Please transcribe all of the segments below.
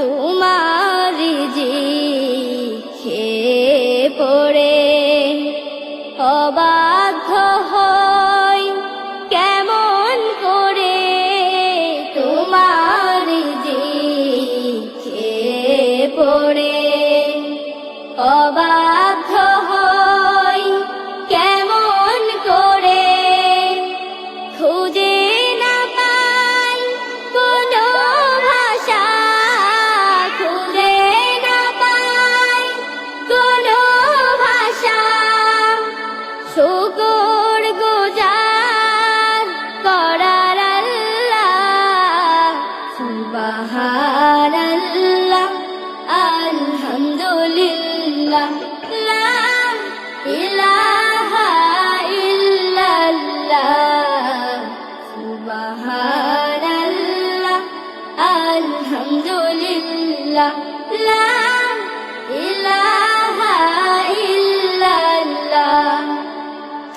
তোমার জি খেয়ে পড়ে। অবাধ্য হয় কেমন করে তোমার জি খেয়ে পড়ে। অবাধ্য শুকুর গুজার করার আল্লাহ। সুবহানাল্লাহ আলহামদুলিল্লাহ লা ইলাহা ইল্লাল্লাহ। সুবহানাল্লাহ আলহামদুলিল্লাহ লা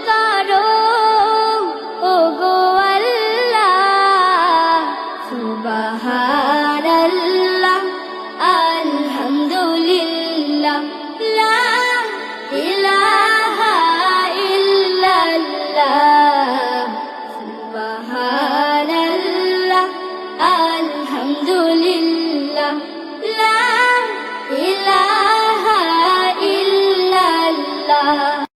か